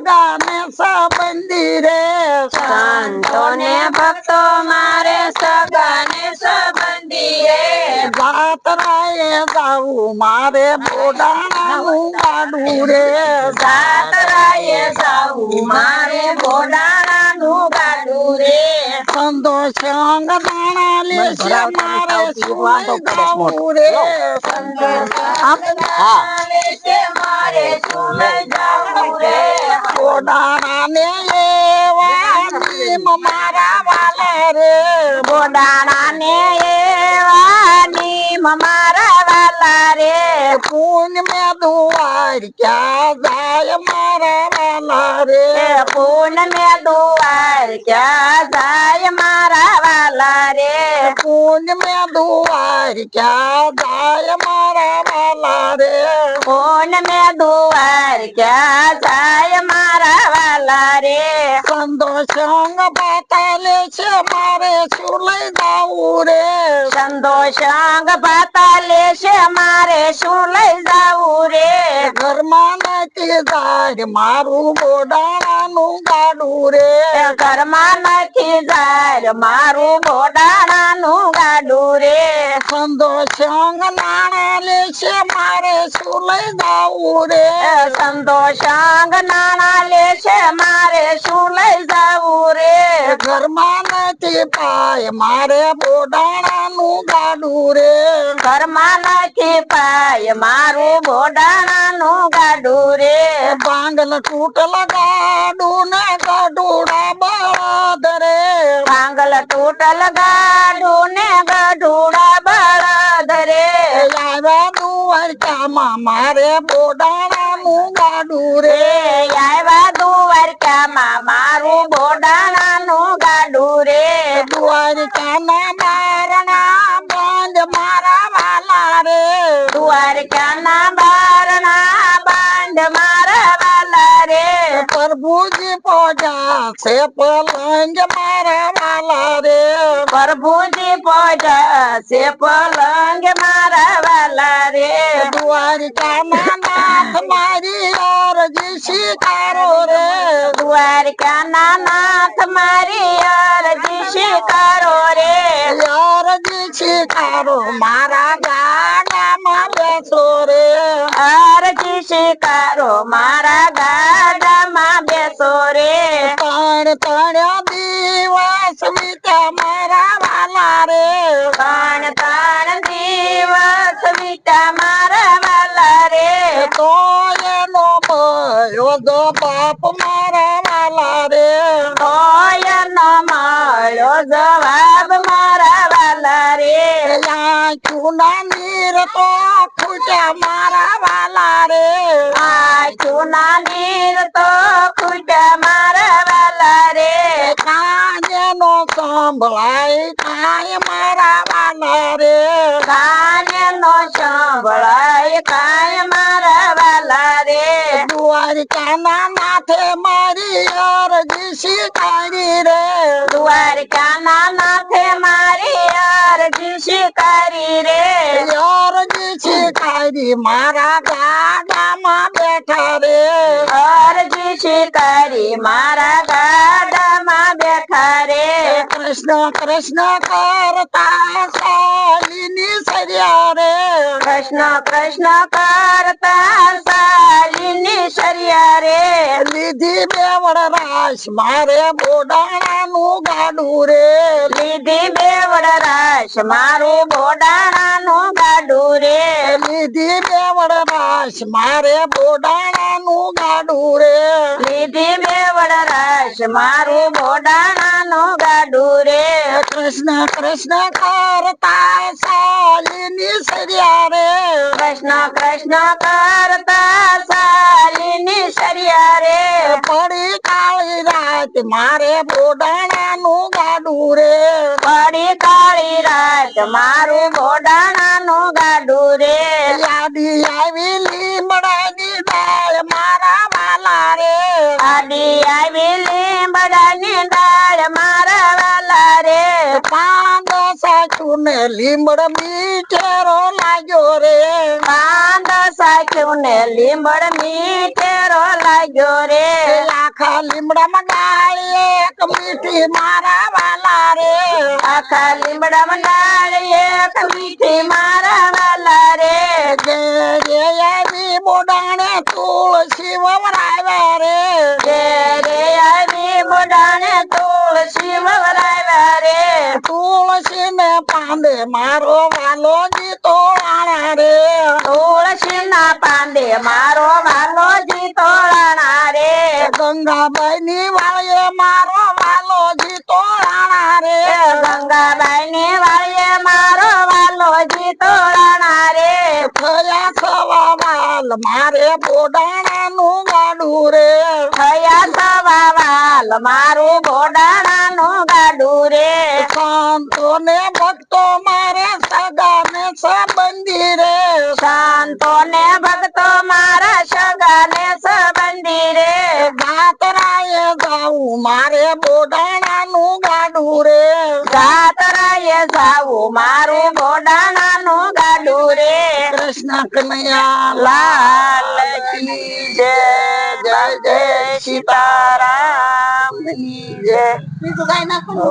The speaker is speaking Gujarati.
ગામે સંબંધી રે સંતો ને ભક્તો મારે સગાને સંબંધી રે જાતરાએ જાવું મારે બોડાણાનું ગાડું રે જાતરાએ જાવું મારે બોડાણાનું ગાડું રે સંતો સંગ દાણા रे वाला रे में दुआर क्या जाय मारा वाला रे पून में दुआर क्या जाय मारा वाला रे पून में दुआर क्या जाय मारा वाला रे पून में दुआर क्या जाय संग बताले छे मारे सुलई जाऊ रे चंदो संग बताले छे मारे सुलई जाऊ रे घर मानती जाय मारू बोडाणानु गाडू रे घर मानती जाय मारू बोडाणानु गाडू रे चंदो संग नाणाले मारे सुलई रे चंदो संग नाणाले छे मारे જવું રે ઘરમાં નથી પાય મારે બોડાણા નું ગાડું રે ઘરમાં નથી પાય મારે બોડાણા નું ગાડું રે ભાંગલ તૂટલ ગાડું ને ગાડુડા બળદ રે ભાંગલ તૂટલ ગાડું ને ગાડુડા બળદ રે આવ્યા દુવર મારે બોડાણા નું प्रभुजी पूजा से पलंग मारा वाला रे प्रभुज पूजा से पलंग मारा वाला रे द्वारिका नाथ मारी और जिसी करो रे द्वारिका नाथ मारी और जिसी करो रे और जिसी करो मारा गा મારા ગગમાં બેસો રે તણ તણ્યો દીવા સમીતા મારા વાલા રે તણ તણં દીવા સમીતા મારા વાલા રે તો એનો મયો જો પાપ મારા વાલા રે હોય એનો માળો જવાબ મારા વાલા રે આ કું ના મીર તો ખૂટા મારા વાલા રે ઉનાની તો ખૂટ્યા મારા વાલા રે કાન્યનો સંભળાય કાય મારા વાલા રે કાન્યનો સંભળાય કાય મારા વાલા રે દ્વારકાના નાથે મારી અરજી શિકારી રે દ્વારકાના નાથે મારી અરજી શિકારી રે અરજી શિકારી મારા ગાડ માં બેઠા રે અરજી શિકારી મારા ગાડામાં બેઠા રે કૃષ્ણ કૃષ્ણ કરતા સરિયા રે કૃષ્ણ કૃષ્ણ કરતા સાલિની સર્યા રે લીધી બેવડ રાશ મારે બોડાણા નું ગાડું રે લીધી બેવડ રાશ મારે બોડાણા નું ગાડું લીધી બેવડ રાશ મારે બોડાણા નું ગાડું રે લીધી બે વડરાશ મારું બોડાણા નું ગાડું રે કૃષ્ણ કૃષ્ણ કરતા શાલિની સરિયા રે કૃષ્ણ કૃષ્ણ કરતા શાલિની સરિયા રે પડી કાળી રાત મારે બોડાણા નું ગાડું રે પડી કાળી રાત મારું બોડાણા નું ગાડું રે યાદી આવેલી મળે ને લીમડ મીઠેરો લાગ્યો રે કાંદ સાચ્યું ને લીમડ મીઠેરો લાગ્યો રે લાખા લીમડામાં ડાળી એક મીઠી મારા વાલા રે આખા લીમડામાં ડાળી એક મીઠી મારા વાલા રે જય જય બોડાણે તુલસી વવરાવે રે पांडे मारो वालो जी तो आना रे तुळशीना पांडे मारो वालो जी तो आना रे गंगा बहनी वाले मारो वालो जी तो आना रे गंगा बहनी वाले मारो वालो जी तो आना रे खया सवा वाल मारे बोडाना नु गाडू रे खया सवा वाल मारो बोडाना नु गाडू रे तो ने સાબ મંદિરે શાંતો ને ભક્ત મારા સગા ને સ મંદિરે ગાતરાય ગાવ મારે બોડાનાનું ગાડુ રે ગાતરાય ગાવ મારો બોડાનાનું ગાડુ રે કૃષ્ણ કનયા લાલ ની જય જય દે શિબારામ ની જય બીજું કાય ના ક